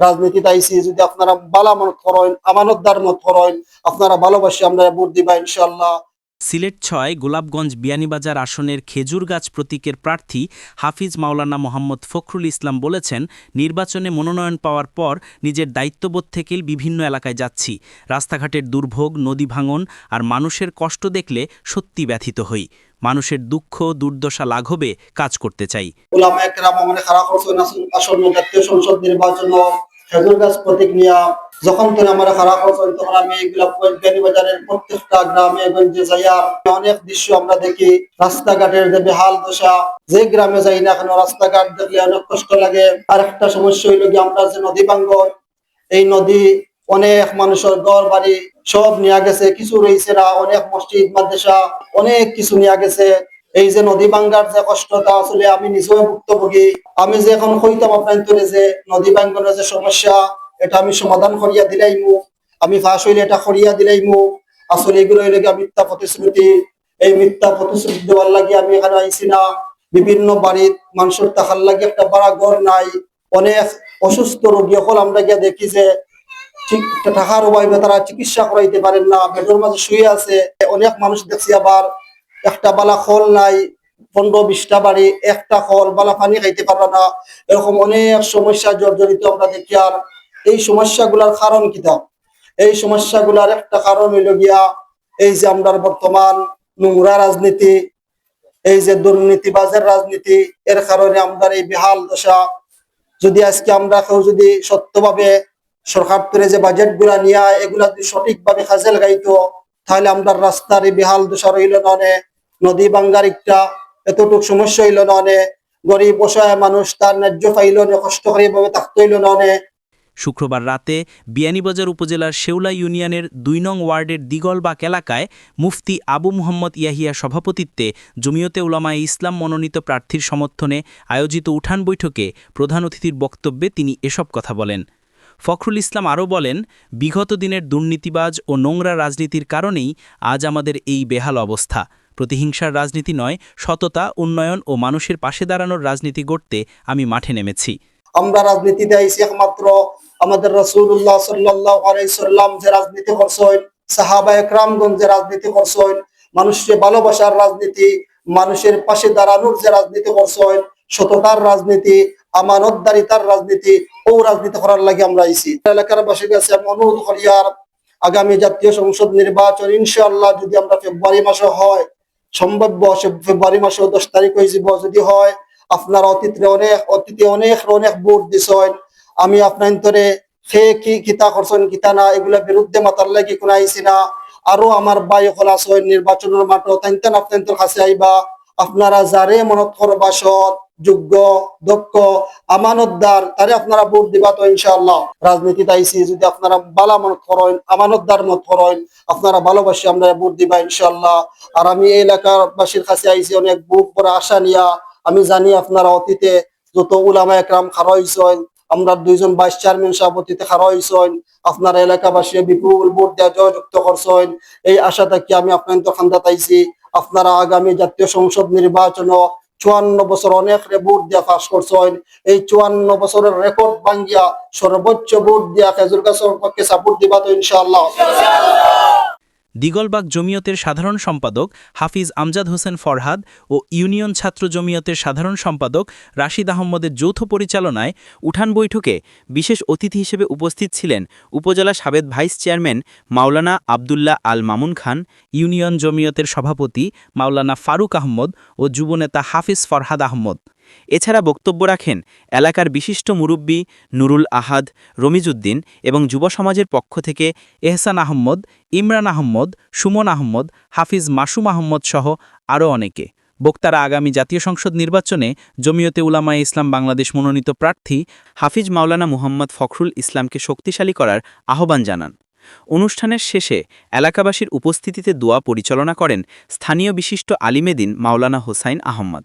রাজনীতিতে আইসি যদি আপনারা বালা মত করেন আমানতদার মত করেন আপনারা ভালোবাসি আমরা ভোট দিবা ইনশাল্লাহ সিলেট ছয় গোলাপগঞ্জ বিয়ানীবাজার আসনের খেজুর গাছ প্রতীকের প্রার্থী হাফিজ মাওলানা মোহাম্মদ ফখরুল ইসলাম বলেছেন নির্বাচনে মনোনয়ন পাওয়ার পর নিজের দায়িত্ববোধ থেকেই বিভিন্ন এলাকায় যাচ্ছি। রাস্তাঘাটের দুর্ভোগ নদী ভাঙন আর মানুষের কষ্ট দেখলে সত্যি ব্যথিত হই। মানুষের দুঃখ দুর্দশা লাঘবে কাজ করতে চাই। আসন্ন জাতীয় সংসদ নির্বাচন খেজুর গাছ প্রতীক নিয়া যখন থেকে আমার খারাপ তখন আমি এগুলা বাজারের প্রত্যেকটা গ্রামে গঞ্জে যাইয়া অনেক দৃশ্য আমরা দেখি। রাস্তাঘাটের যে বেহাল দশা, যে গ্রামে যাই না কেন রাস্তাঘাট দেখলে অনেক কষ্ট লাগে। আর একটা সমস্যা হইল কি, আমরা যে নদী বাঙ্গন এই নদী অনেক মানুষের ঘর বাড়ি সব নিয়ে গেছে। কিছু রয়েছে না, অনেক মসজিদ, মাদ্রাসা, অনেক কিছু নিয়ে গেছে। এই যে নদী ভাঙ্গার যে কষ্টটা আসলে আমি নিজেও ভুক্তভোগী। আমি যে এখন কইতাম আপনার যে নদী ভাঙ্গনের যে সমস্যা, এটা আমি সমাধান করিয়া দিলাইমু। আমি ফাঁস হইলে এটা করিয়া দিলাইমু। আসলে এগুলো হইলে মিথ্যা প্রতিশ্রুতি। এই মিথ্যা প্রতিশ্রুতি দেওয়ার লাগে আমি এখানে আইছি না। বিভিন্ন বাড়ির মানুষের টাকার লাগে একটা বড় ঘর নাই। অনেক অসুস্থ রোগী হল আমরা গিয়া দেখি যে ঠিক টাকার অভাবে তারা চিকিৎসা করাইতে পারেন না। বেডের মাঝে শুয়ে আছে। অনেক মানুষ দেখছি আবার একটা বালা খল নাই, পনেরো বিশটা বাড়ি, একটা খল, বালা পানি খাইতে পারবে না। এরকম অনেক সমস্যা জর্জরিত আমরা দেখি। আর এই সমস্যাগুলার কারণ কিতা এই সমস্যাগুলার একটা কারণ হইল গিয়া, এই যে আমরা বর্তমান নোংরা রাজনীতি, এই যে দুর্নীতিবাজের রাজনীতি, এর কারণে আমরা এই বেহাল দশা। যদি আজকে আমরা কেউ যদি সত্যভাবে সরকার থেকে যে বাজেটগুলা নিয়ে এগুলা যদি সঠিকভাবে কাজে লাগাইতো, তাহলে আমরা রাস্তার এই বেহাল দশা রইল ননে নদী বাঙ্গার একটা এতটুক সমস্যা হইল ননে গরিব অসহায় মানুষ, তার ন্যায্য পাইল না, কষ্ট করে ভাবে থাকতে ননে শুক্রবার রাতে বিয়ানীবাজার উপজেলার শেওলা ইউনিয়নের দুই নং ওয়ার্ডের দিগলবাগ এলাকায় মুফতি আবু মুহাম্মদ ইয়াহিয়া সভাপতিত্বে জমিয়তে উলামায় ইসলাম মনোনীত প্রার্থীর সমর্থনে আয়োজিত উঠান বৈঠকে প্রধান অতিথির বক্তব্যে তিনি এসব কথা বলেন। ফখরুল ইসলাম আরও বলেন, বিগত দিনের দুর্নীতিবাজ ও নোংরা রাজনীতির কারণেই আজ আমাদের এই বেহাল অবস্থা। প্রতিহিংসার রাজনীতি নয়, সততা, উন্নয়ন ও মানুষের পাশে দাঁড়ানোর রাজনীতি গড়তে আমি মাঠে নেমেছি। আমরা রাজনীতিতে আইছি একমাত্র আমাদের রসুল্লাহ সাল্লাহ আলাইসাল্লাম যে রাজনীতি করছেন, সাহাবা একরামগঞ্জ যে রাজনীতি করছেন, মানুষকে ভালোবাসার রাজনীতি, মানুষের পাশে দাঁড়ানোর যে রাজনীতি করছেন, সততার রাজনীতি, আমানতদারিতার রাজনীতি, ও রাজনীতি করার লাগে আমরা আইসি এলাকার অনুরোধ করি আর আগামী জাতীয় সংসদ নির্বাচন ইনশাআল্লাহ যদি আমরা ফেব্রুয়ারি মাসে হয় সম্ভাব্য ফেব্রুয়ারি মাসে দশ তারিখ হয়ে যাব। যদি হয়, আপনার অতীতে অনেক অতীতে অনেক অনেক ভোট দিছেন। আমি আপনার তোরে সে কি কিতা করছেন, কিতা না এগুলা বিরুদ্ধে মাতার লাগি কোনো আইসি না। আরও আমার বাই আসেন নির্বাচনের মাঠ তাইন আপনার কাছে আইবা। আপনারা যারে মনত করবা সৎ যোগ্য, দক্ষ, আমানতদার, তারে আপনারা ভোট দিবা তো ইনশাআল্লাহ। রাজনীতিতে আইসি, যদি আপনারা বালা মত করেন, আমানতদার মত করেন, আপনারা ভালোবাসি আমরা ভোট দিবা ইনশাআল্লাহ। আর আমি এই এলাকার বাসীর কাছে আইসি অনেক বুক বড় আশা নিয়া, আমি জানি আপনারা অতীতে যত উলামা একরাম খারা হইছেন, আমরা দুইজন ভাইস চেয়ারম্যান সভাপতিতে খারা হইছেন, আপনার এলাকাবাসী বিপুল ভোট দেওয়া জয়যুক্ত করছেন, এই আশা থাকি আমি আপনার খান্দাত আইছি আপনারা আগামী জাতীয় সংসদ নির্বাচন চুয়ান্ন বছর অনেক ভোট দিয়া পাস করছেন এই চুয়ান্ন বছরের রেকর্ড ভাঙ্গিয়া সর্বোচ্চ ভোট দিয়া খেজুর গাছের পক্ষে সাপোর্ট দিবা তো ইনশাআল্লাহ। দিগলবাগ জমিয়তের সাধারণ সম্পাদক হাফিজ আমজাদ হোসেন ফরহাদ ও ইউনিয়ন ছাত্র জমিয়তের সাধারণ সম্পাদক রাশিদ আহম্মদের যৌথ পরিচালনায় উঠান বৈঠকে বিশেষ অতিথি হিসেবে উপস্থিত ছিলেন উপজেলা সাবেক vice chairman Maulana Abdullah Al Mamun Khan, union জমিয়তের সভাপতি মাওলানা ফারুক আহমদ ও যুবনেতা হাফিজ ফরহাদ আহমদ। এছাড়া বক্তব্য রাখেন এলাকার বিশিষ্ট মুরব্বী নুরুল আহাদ রমিজুদ্দিন এবং যুব সমাজের পক্ষ থেকে এহসান আহম্মদ, ইমরান আহম্মদ, সুমন আহম্মদ, হাফিজ মাসুম আহম্মদ সহ আরও অনেকে। বক্তারা আগামী জাতীয় সংসদ নির্বাচনে জমিয়তে উলামায়ে ইসলাম বাংলাদেশ মনোনীত প্রার্থী হাফিজ মাওলানা মুহাম্মদ ফখরুল ইসলামকে শক্তিশালী করার আহ্বান জানান। অনুষ্ঠানের শেষে এলাকাবাসীর উপস্থিতিতে দোয়া পরিচালনা করেন স্থানীয় বিশিষ্ট আলিমেদিন মাওলানা হোসাইন আহম্মদ।